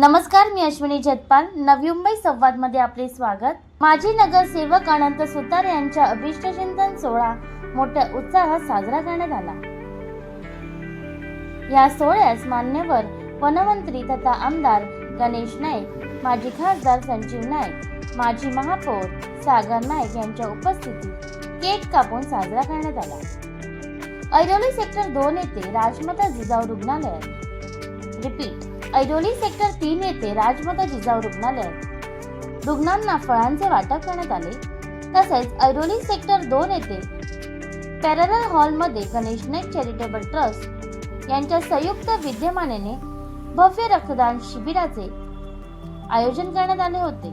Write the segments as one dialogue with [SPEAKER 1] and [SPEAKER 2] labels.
[SPEAKER 1] नमस्कार मी अश्विनी जगपाल. नवी मुंबई संवादमध्ये आपले स्वागत. माजी नगरसेवक अनंत सुतार यांच्या अभिष्ट चिंतन सोहळा मोठ्या उत्साहात साजरा करण्यात आला. या सोहळ्यास मान्यवर वनमंत्री तथा आमदार गणेश नाईक माजी खासदार संजीव नाईक माजी महापौर सागर नाईक यांच्या उपस्थितीत केक कापून साजरा करण्यात आला. ऐरोली सेक्टर दोन येथे राजमाता जिजाऊ रुग्णालयात रिपीट. ऐरोली सेक्टर तीन येथे राजमाता जिजाऊ रुग्णालयात रुग्णांना फळांचे वाटप करण्यात आले. तसेच ऐरोली सेक्टर दोन येथे पॅरल हॉलमध्ये गणेश नाईक चॅरिटेबल ट्रस्ट यांच्या संयुक्त विद्यमानेने भव्य रक्तदान शिबिराचे आयोजन करण्यात आले होते.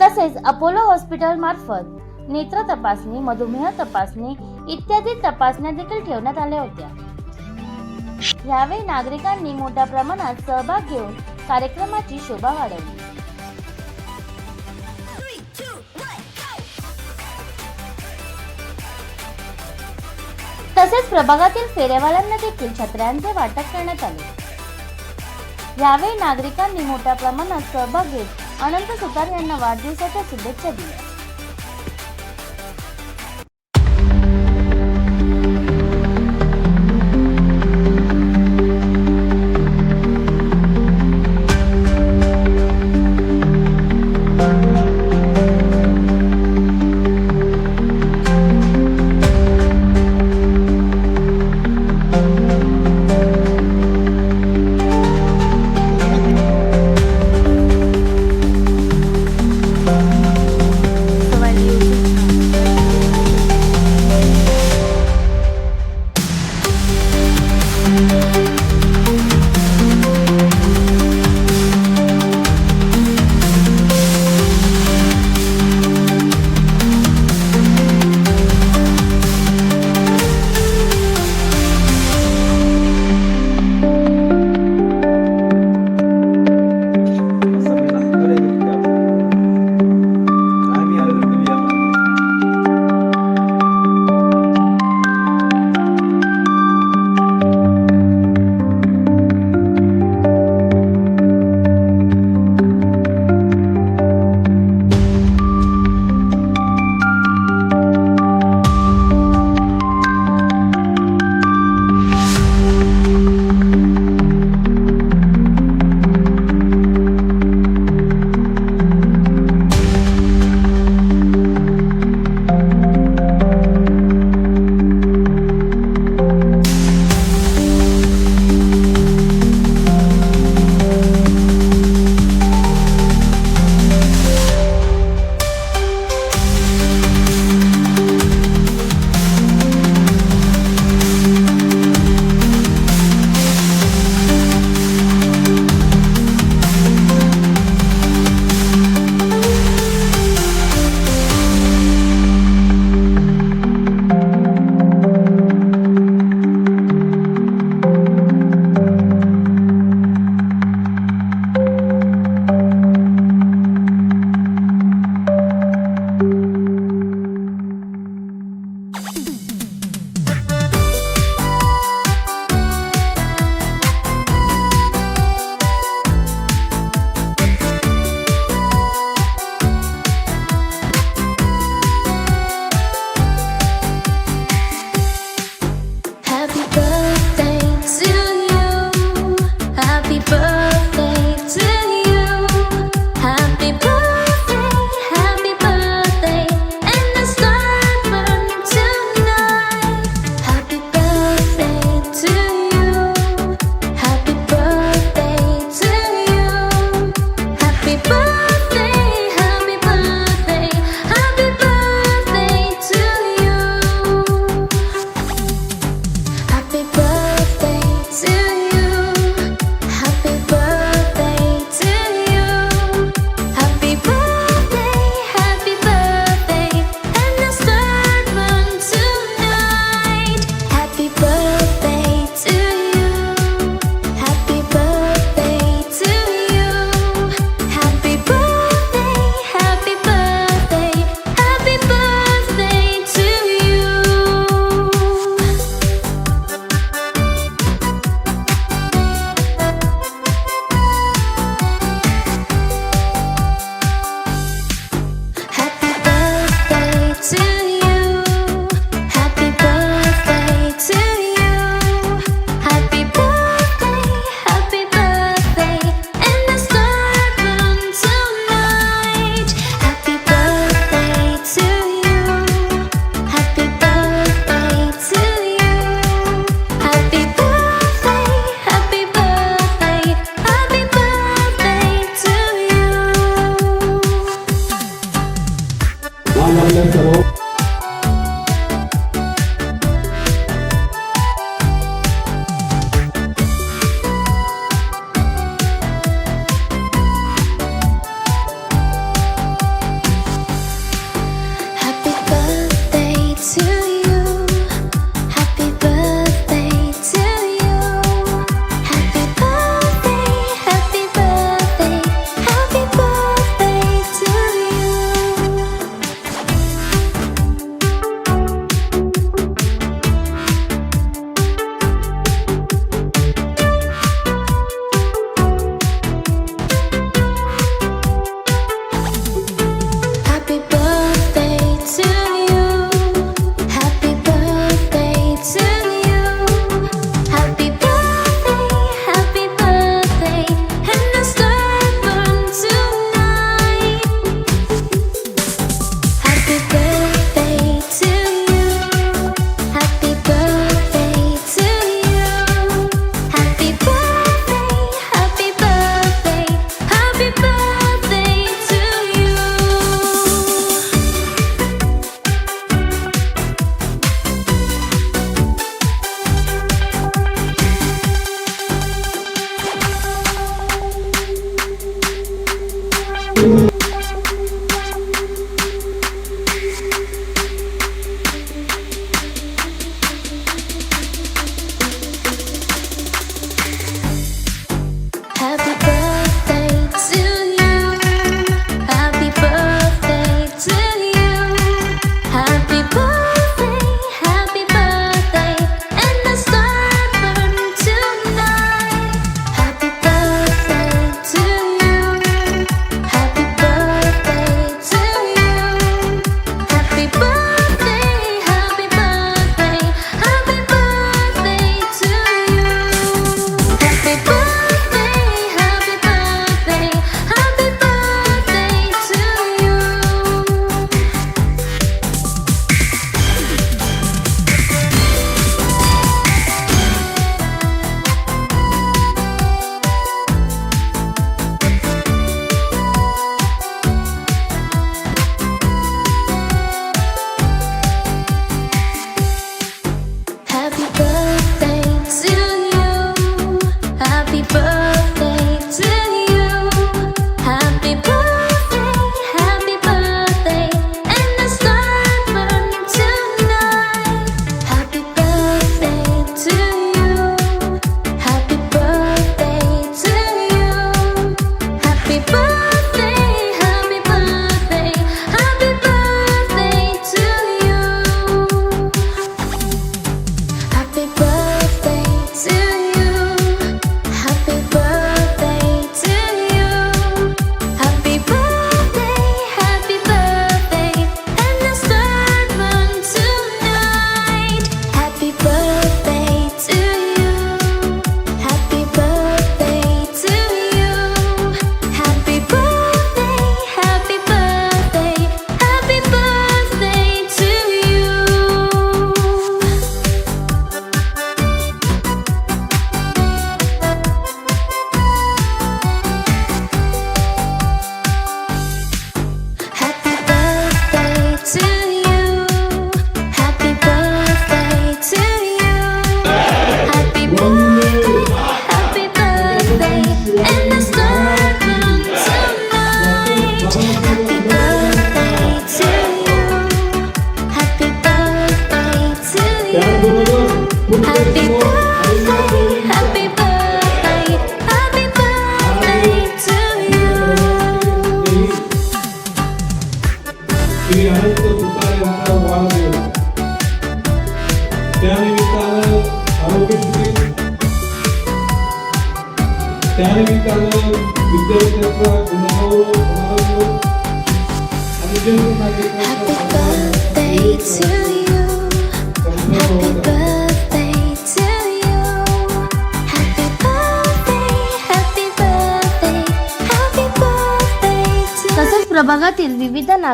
[SPEAKER 1] तसेच अपोलो हॉस्पिटल मार्फत नेत्र तपासणी मधुमेह तपासणी इत्यादी तपासण्या देखील ठेवण्यात आल्या होत्या. यावेळी नागरिकांनी मोठ्या प्रमाणात सहभाग घेऊन कार्यक्रमाची शोभा वाढवली. तसेच प्रभागातील फेऱ्यावाल्यांना देखील छत्र्यांचे वाटप करण्यात आले. यावेळी नागरिकांनी मोठ्या प्रमाणात सहभाग घेत अनंत सुतार यांना वाढदिवसाच्या शुभेच्छा दिल्या.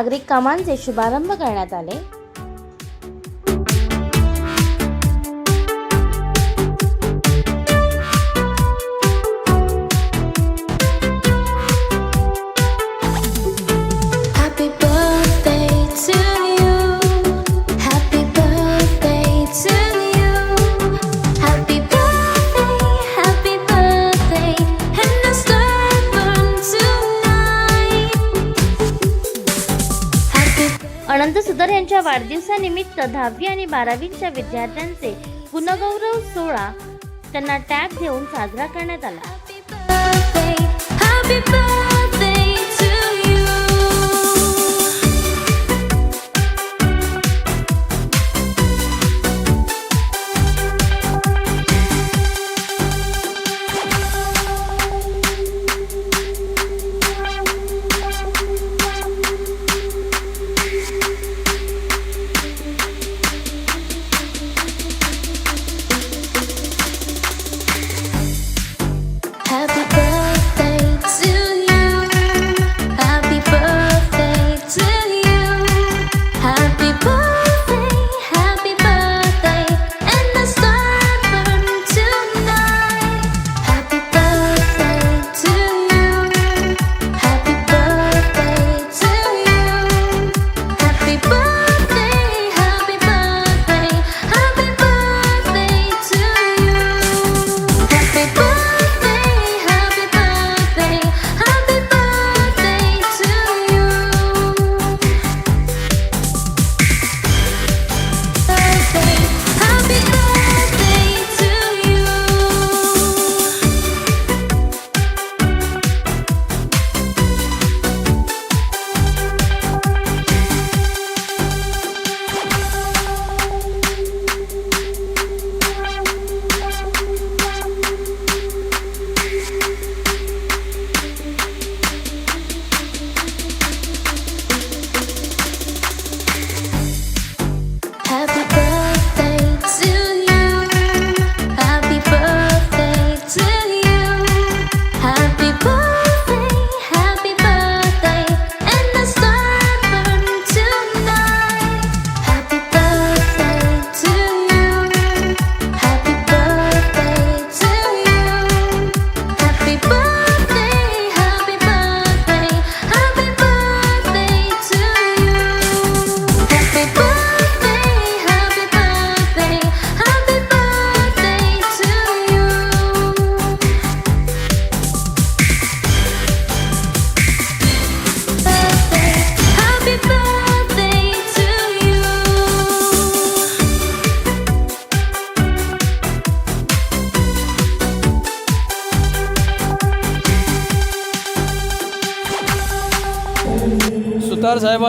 [SPEAKER 2] नागरिक कामांचे शुभारंभ करण्यात आले. यांच्या वाढदिवसानिमित्त दहावी आणि बारावीच्या विद्यार्थ्यांचे गुणगौरव सोहळा त्यांना टॅग देऊन साजरा करण्यात आला.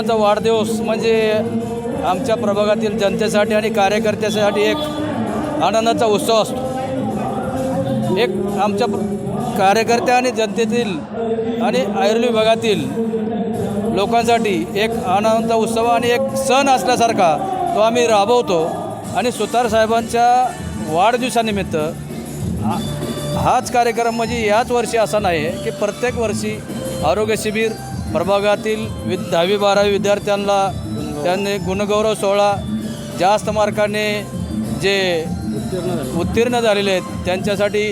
[SPEAKER 3] साहेबांचा वाढदिवस म्हणजे आमच्या प्रभागातील जनतेसाठी आणि कार्यकर्त्यासाठी एक आनंदाचा उत्सव असतो. एक आमच्या कार्यकर्त्या आणि जनतेतील आणि आयुर्वेद विभागातील लोकांसाठी एक आनंदाचा उत्सव आणि एक सण असल्यासारखा तो आम्ही राबवतो. आणि सुतार साहेबांच्या वाढदिवसानिमित्त हा- हाच कार्यक्रम म्हणजे याच वर्षी असा नाही आहे की प्रत्येक वर्षी आरोग्य शिबिर प्रभागातील वि दहावी बारावी विद्यार्थ्यांना त्यांनी गुणगौरव सोहळा जास्त मार्काने जे उत्तीर्ण झालेले आहेत त्यांच्यासाठी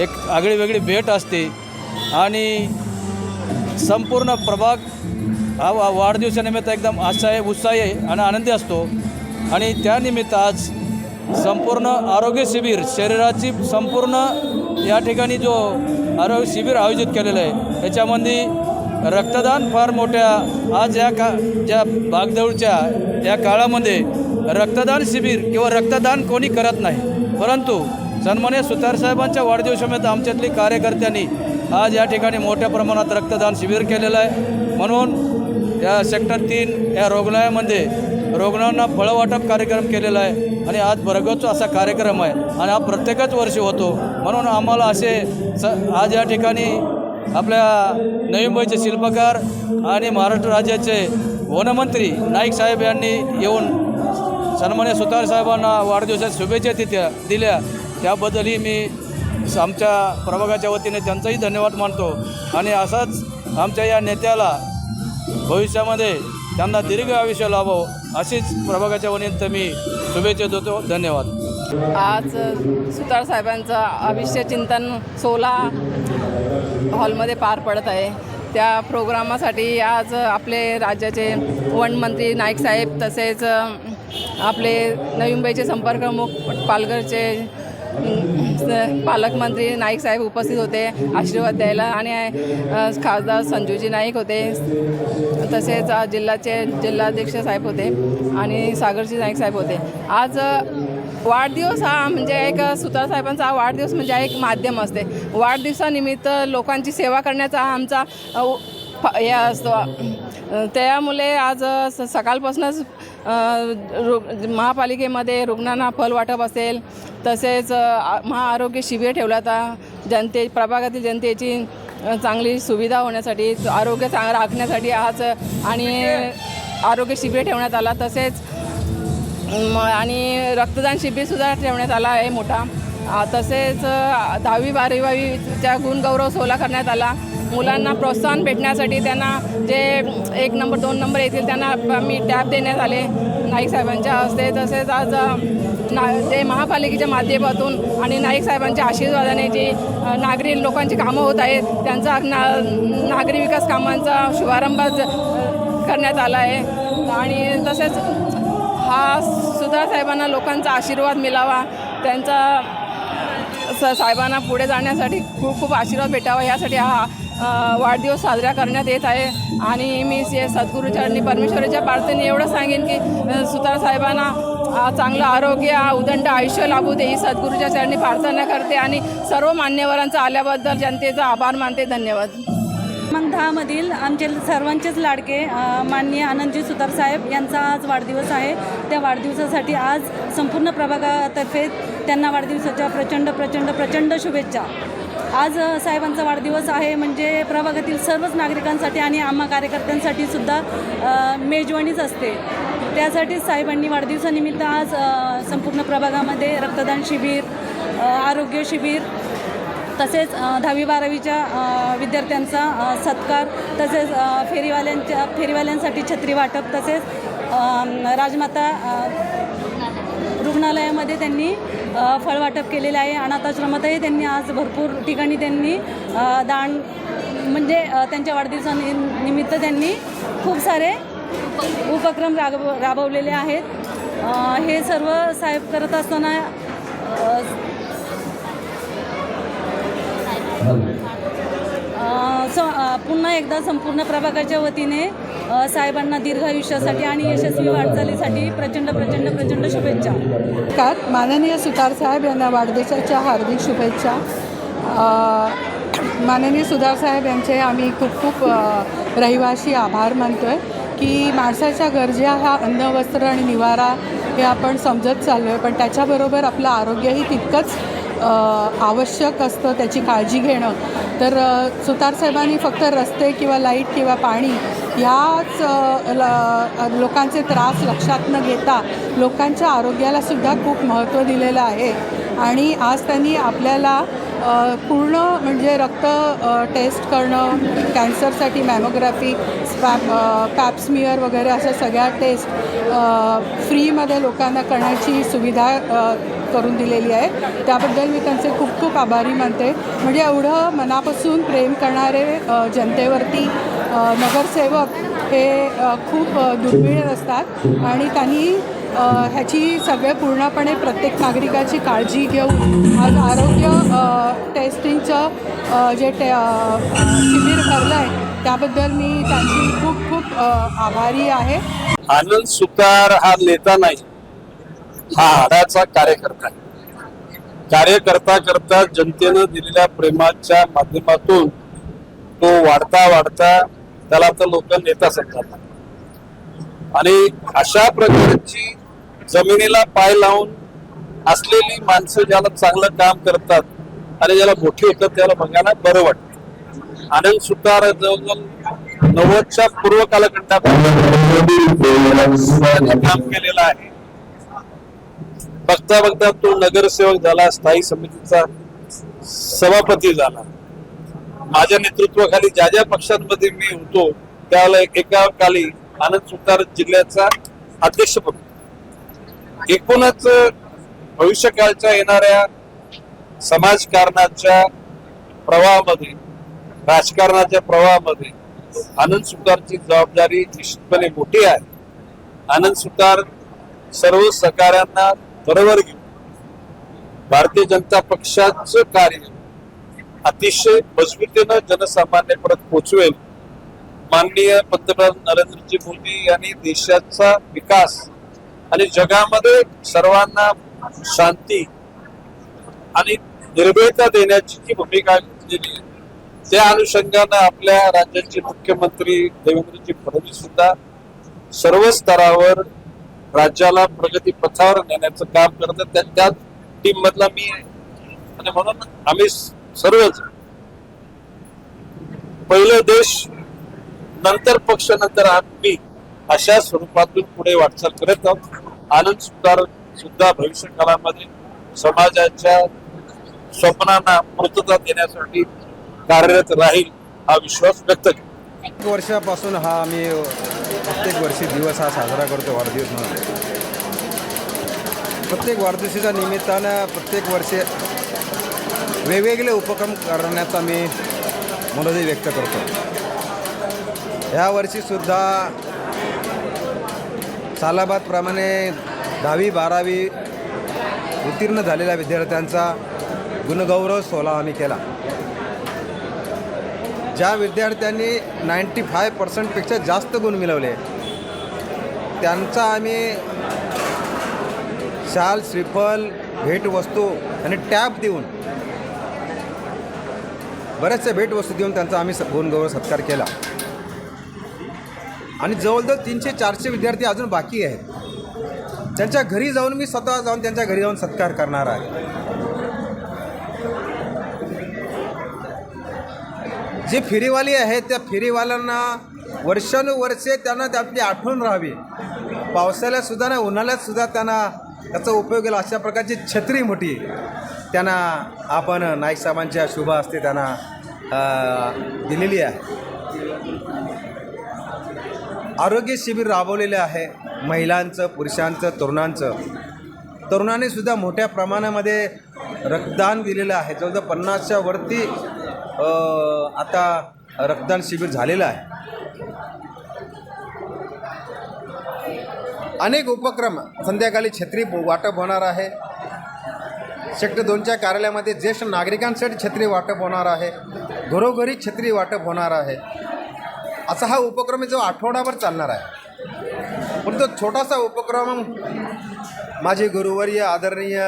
[SPEAKER 3] एक आगळी वेगळी भेट असते. आणि संपूर्ण प्रभाग हा वा वाढदिवसानिमित्त एकदम असा उत्साही आणि आनंदी असतो. आणि त्यानिमित्त आज संपूर्ण आरोग्य शिबिर शरीराची संपूर्ण या ठिकाणी जो आरोग्य शिबिर आयोजित केलेलं आहे त्याच्यामध्ये रक्तदान फार मोठ्या आज या का ज्या भागदौडच्या या काळामध्ये रक्तदान शिबिर किंवा रक्तदान कोणी करत नाही. परंतु सन्मान्य सुतारसाहेबांच्या वाढदिवसामध्ये आमच्यातली कार्यकर्त्यांनी आज या ठिकाणी मोठ्या प्रमाणात रक्तदान शिबिर केलेलं आहे. म्हणून या सेक्टर तीन या रुग्णालयामध्ये रुग्णांना फळं वाटप कार्यक्रम केलेला आहे आणि आज भरगच असा कार्यक्रम आहे आणि हा प्रत्येकच वर्षी होतो. म्हणून आम्हाला असे स आज या ठिकाणी आपल्या नवी मुंबईचे शिल्पकार आणि महाराष्ट्र राज्याचे वनमंत्री नाईक साहेब यांनी येऊन सन्मान्य सुतार साहेबांना वाढदिवसाच्या शुभेच्छा तिथ्या दिल्या. त्याबद्दलही मी आमच्या प्रभागाच्या वतीने त्यांचाही धन्यवाद मानतो. आणि असाच आमच्या या नेत्याला भविष्यामध्ये त्यांना दीर्घ आयुष्य लाभो अशीच प्रभागाच्या वतीने मी शुभेच्छा देतो. धन्यवाद.
[SPEAKER 4] आज सुतार साहेबांचा अभिष्य चिंतन सोला हॉलमध्ये पार पडत आहे. त्या प्रोग्रामासाठी आज आपले राज्याचे वनमंत्री नाईक साहेब तसेच आपले नवी मुंबईचे संपर्कप्रमुख पालघरचे पालकमंत्री नाईक साहेब उपस्थित होते आशीर्वाद द्यायला. आणि खासदार संजूजी नाईक होते तसेच जिल्ह्याचे जिल्हाध्यक्ष साहेब होते आणि सागरजी नाईक साहेब होते. आज वाढदिवस हा म्हणजे एक सुतारसाहेबांचा हा वाढदिवस म्हणजे एक माध्यम असते. वाढदिवसानिमित्त लोकांची सेवा करण्याचा हा आमचा फ- हे असतो. त्यामुळे आज स सकाळपासूनच रु महापालिकेमध्ये रुग्णांना फल वाटप असेल. तसेच महाआरोग्य शिबिर ठेवला होता जनते प्रभागातील जनतेची चांगली सुविधा होण्यासाठी आरोग्य चांगलं राखण्यासाठी आज आणि आरोग्य शिबिर ठेवण्यात आला. तसेच आणि रक्तदान शिबिरसुद्धा ठेवण्यात आला आहे मोठा. तसेच दहावी बारावीच्या गुणगौरव सोहळा करण्यात आला. मुलांना प्रोत्साहन भेटण्यासाठी त्यांना जे एक नंबर दोन नंबर येतील त्यांना आम्ही टॅब देण्यात आले नाईक साहेबांच्या हस्ते. तसेच आज ना जे महापालिकेच्या माध्यमातून आणि नाईक साहेबांच्या आशीर्वादाने जी नागरी लोकांची कामं होत आहेत त्यांचा ना नागरी विकास कामांचा शुभारंभ ज- करण्यात आला आहे. आणि तसेच हा सुधार साहेबांना लोकांचा आशीर्वाद मिळावा. त्यांचा स साहेबांना पुढे जाण्यासाठी खूप खूप आशीर्वाद भेटावा. यासाठी हा वाढदिवस साजरा करण्यात येत आहे. आणि मी से सद्गुरूचरणी परमेश्वराच्या प्रार्थने एवढं सांगेन की सुतार साहेबांना चांगलं आरोग्य उदंड आयुष्य लागू दे. ही सद्गुरूच्या चरणी प्रार्थना करते. आणि सर्व मान्यवरांचा आल्याबद्दल जनतेचा आभार मानते. धन्यवाद.
[SPEAKER 5] क्रमांक दहामधील आमचे सर्वांचेच लाडके माननीय आनंदजी सुतार साहेब यांचा आज वाढदिवस आहे. त्या वाढदिवसासाठी आज संपूर्ण प्रभागातर्फे त्यांना वाढदिवसाच्या प्रचंड प्रचंड प्रचंड शुभेच्छा. आज साहेबांचा वाढदिवस आहे म्हणजे प्रभागातील सर्वच नागरिकांसाठी आणि आम्हा कार्यकर्त्यांसाठी सुद्धा मेजवानीच असते. त्यासाठीच साहेबांनी वाढदिवसानिमित्त आज संपूर्ण प्रभागामध्ये रक्तदान शिबिर आरोग्य शिबिर तसेच दहावी बारावीच्या विद्यार्थ्यांचा सत्कार तसेच फेरीवाल्यांच्या फेरीवाल्यांसाठी छत्री वाटप तसेच राजमाता रुग्णालयामध्ये त्यांनी फळवाटप केलेले आहे. अनाथाश्रमातही त्यांनी आज भरपूर ठिकाणी त्यांनी दान म्हणजे त्यांच्या वाढदिवसानिमित्त त्यांनी खूप सारे उपक्रम राबव राबवलेले आहेत. हे सर्व साहेब करत असताना स पुन्हा एकदा संपूर्ण प्रभागाच्या वतीने साहेबांना दीर्घ आयुष्यासाठी आणि यशस्वी वाटचालीसाठी प्रचंड प्रचंड प्रचंड शुभेच्छा.
[SPEAKER 6] का माननीय सुतार साहेब यांना वाढदिवसाच्या हार्दिक शुभेच्छा. माननीय सुधार साहेब यांचे आम्ही खूप खूप रहिवासी रहिवाशी आभार मानतो आहे की माणसाच्या गरजा ह्या अन्न वस्त्र आणि निवारा हे आपण समजत चाललो आहे पण त्याच्याबरोबर आपलं आरोग्यही तितकंच आवश्यक असतं त्याची काळजी घेणं. तर अ, सुतार साहेबांनी फक्त रस्ते किंवा लाइट किंवा पाणी ह्याच लोकांचे त्रास लक्षात न घेता लोकांच्या आरोग्याला सुद्धा खूप महत्त्व दिलेलं आहे. आणि आज त्यांनी आपल्याला पूर्ण म्हणजे रक्त टेस्ट करणं कॅन्सरसाठी मॅमोग्राफी स्पॅप पॅप्समियर वगैरे अशा सगळ्या टेस्ट फ्रीमध्ये लोकांना करण्याची सुविधा करून दिलेली आहे. त्याबद्दल मी त्यांचे खूप खूप आभारी मानते. म्हणजे एवढं मनापासून प्रेम करणारे जनतेवरती नगरसेवक हे खूप दुर्मिळ असतात. आणि त्यांनी ह्याची सगळे पूर्णपणे प्रत्येक नागरिकाची काळजी घेऊन आज आरोग्य टेस्टिंगचं जे टे शिबिर भरलं आहे त्याबद्दल मी त्यांची खूप खूप आभारी आहे.
[SPEAKER 7] आनंद सुतार हा नेता नाही. हा हाडाचा कार्यकर्ता. आहे कार्य करता करता जनतेनं दिलेल्या प्रेमाच्या माध्यमातून तो वाढता वाढता त्याला तर लोक नेता समजतात. आणि अशा प्रकारची जमिनीला पाय लावून असलेली माणसं ज्याला चांगलं काम करतात आणि ज्याला मोठी होतात त्याला बघायला बरं वाटतं. आनंद सुतार जवळजवळ नव्वदच्या पूर्व कालखंडात काम केलेलं आहे. बघता बघता तो नगरसेवक झाला स्थायी समितीचा सभापती झाला. माझ्या नेतृत्वाखाली ज्या ज्या पक्षांमध्ये मी होतो त्याला एका काली आनंद सुतार जिल्ह्याचा अध्यक्ष अध्यक्षपद एकूणच भविष्यकाळच्या येणाऱ्या समाजकारणाच्या प्रवाहामध्ये राजकारणाच्या प्रवाहामध्ये आनंद सुतारची जबाबदारी निश्चितपणे मोठी आहे. आनंद सुतार सर्व सहकाऱ्यांना बरोबर घेऊन भारतीय जनता पक्षाचं कार्य अतिशय मजबूतीनं जनसामान्यापर्यंत पोचवेल. माननीय पंतप्रधान नरेंद्रजी मोदी यांनी देशाचा विकास आणि जगामध्ये सर्वांना शांती आणि निर्भयता देण्याची जी भूमिका घेतलेली त्या अनुषंगानं आपल्या राज्याचे मुख्यमंत्री देवेंद्रजी फडणवीस सुद्धा सर्व स्तरावर राज्याला प्रगती पथावर नेण्याचं काम करतात त्या टीम मधला मी आणि म्हणून आम्ही सर्वच पहिलं देश नंतर पक्ष नंतर आम्ही अशा स्वरूपातून पुढे वाटचाल करत आहोत. आनंद सुधार सुद्धा भविष्य काळामध्ये समाजाच्या स्वप्नांना पूर्तता देण्यासाठी कार्यरत राहील हा विश्वास व्यक्त केला
[SPEAKER 8] एक वर्षापासून हा आम्ही प्रत्येक वर्षी दिवस हा साजरा करतो वाढदिवस म्हणून. प्रत्येक वाढदिवशीच्या निमित्तानं प्रत्येक वर्षी वेगवेगळे उपक्रम करण्याचा मी मनोदय व्यक्त करतो. ह्या वर्षीसुद्धा सालाबादप्रमाणे दहावी बारावी उत्तीर्ण झालेल्या विद्यार्थ्यांचा गुणगौरव सोहळा आम्ही केला. ज्या विद्यार्थ्यांनी नाईंटी फाय पर्सेंटपेक्षा जास्त गुण मिळवले त्यांचा आम्ही शाल श्रीफल भेटवस्तू आणि टॅब देऊन बऱ्याचशा भेटवस्तू देऊन त्यांचा आम्ही स- गुणगौरव सत्कार केला. आणि जवळजवळ तीनशे चारशे विद्यार्थी अजून बाकी आहेत. त्यांच्या घरी जाऊन मी स्वतः जाऊन त्यांच्या घरी जाऊन सत्कार करणार आहे. जे फेरीवाली आहेत त्या फेरीवाल्यांना वर्षानुवर्षे त्यांना त्यातली आपली आठवण राहावी. पावसाळ्यातसुद्धा ना उन्हाळ्यातसुद्धा त्यांना त्याचा उपयोग केला. अशा प्रकारची छत्री मोठी त्यांना आपण नाईक साहेबांच्या शुभ असते त्यांना दिलेली आहे. आरोग्य शिबिर राबवलेले आहे महिलांचं पुरुषांचं तरुणांचं. तरुणांनीसुद्धा मोठ्या प्रमाणामध्ये रक्तदान दिलेलं आहे. जवळजवळ पन्नासच्या वरती आता रक्तदान शिबिर झालेलं आहे. अनेक उपक्रम संध्याकाळी छत्री वाटप होणार आहे. सेक्टर दोनच्या कार्यालयामध्ये ज्येष्ठ नागरिकांसाठी छत्री वाटप होणार आहे. घरोघरी छत्री वाटप होणार आहे. असा हा उपक्रम जो आठवडाभर चालणार आहे. पण तो छोटासा उपक्रम माझे गुरुवर्य आदरणीय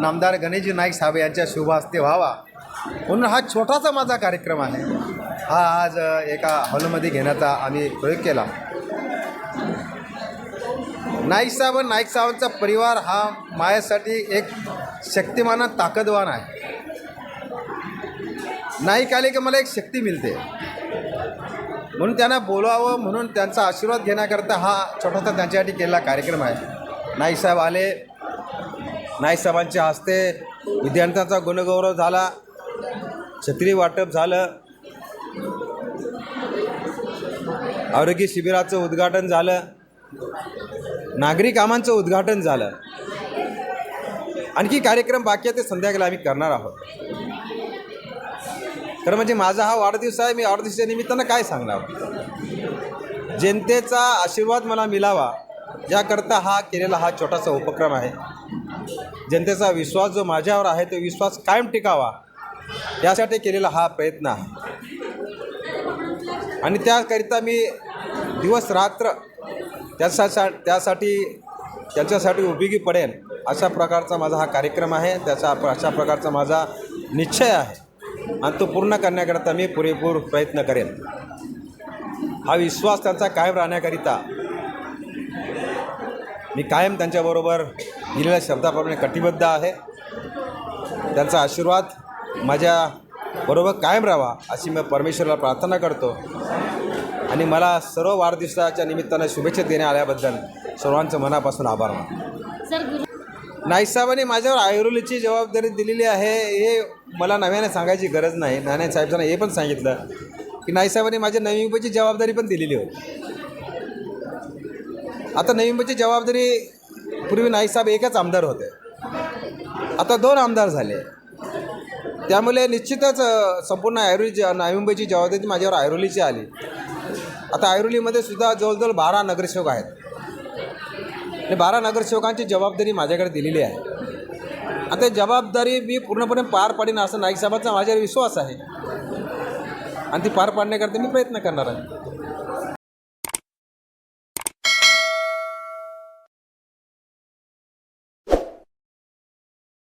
[SPEAKER 8] नामदार गणेशजी नाईक साहेब यांच्या शुभ हस्ते व्हावा. म्हणून हा छोटासा माझा कार्यक्रम आहे. हा आज एका हॉलमध्ये घेण्याचा आम्ही प्रयोग केला. नाईक साहेब नाईक साहेबांचा परिवार हा माझ्यासाठी एक शक्तिमान ताकदवान आहे. नाईक आले की मला एक शक्ती मिळते. म्हणून त्यांना बोलावं म्हणून त्यांचा आशीर्वाद घेण्याकरता हा छोटासा त्यांच्यासाठी केलेला कार्यक्रम आहे. नाईक साहेब आले. नाईक साहेबांच्या हस्ते विद्यार्थ्यांचा गुणगौरव झाला. छत्री वाटप झालं. आरोग्य शिबिराचं उद्घाटन झालं. नागरी कामांचं उद्घाटन झालं. आणखी कार्यक्रम बाकी आहे ते संध्याकाळी आम्ही करणार आहोत. खरं म्हणजे माझा हा वाढदिवस आहे मी वाढदिवसाच्या निमित्तानं काय सांगणार? जनतेचा आशीर्वाद मला मिळावा याकरता हा केलेला हा छोटासा उपक्रम आहे. जनतेचा विश्वास जो माझ्यावर आहे तो विश्वास कायम टिकावा. यासाठी केलेला हा प्रयत्न आहे. आणि त्याकरिता मी दिवस रात्र त्याचा त्यासाठी त्यांच्यासाठी उपयोगी पडेल अशा प्रकारचा माझा हा कार्यक्रम आहे. त्याचा अशा प्रकारचा माझा निश्चय आहे. आणि तो पूर्ण करण्याकरिता मी पुरेपूर प्रयत्न करेन. हा विश्वास त्यांचा कायम राहण्याकरिता मी कायम त्यांच्याबरोबर दिलेल्या शब्दाप्रमाणे कटिबद्ध आहे. त्यांचा आशीर्वाद माझ्या बरोबर कायम राहावा अशी मी परमेश्वराला प्रार्थना करतो. आणि मला सर्व वाढदिवसाच्या निमित्तानं शुभेच्छा देण्यात आल्याबद्दल सर्वांचं मनापासून आभार मानतो. नाईकसाहेबांनी माझ्यावर आयुर्वेदची जबाबदारी दिलेली आहे हे मला नव्याने सांगायची गरज नाही. नाना साहेबांना हे पण सांगितलं की नाईकसाहेबांनी माझ्या नवी मुंबईची जबाबदारी पण दिलेली होती. आता नवी मुंबईची जबाबदारी पूर्वी नाईकसाहेब एकच आमदार होते. आता दोन आमदार झाले. त्यामुळे निश्चितच संपूर्ण ऐरोली नवी मुंबईची जबाबदारी माझ्यावर ऐरोलीची आली. आता ऐरोलीमध्ये सुद्धा जवळजवळ बारा नगरसेवक आहेत. आणि बारा नगरसेवकांची जबाबदारी माझ्याकडे दिलेली आहे. आता जबाबदारी मी पूर्णपणे पार पाडीन असं नाईक साहेबांचा माझ्यावर विश्वास आहे. आणि ती पार पाडण्याकरता मी प्रयत्न करणार आहे.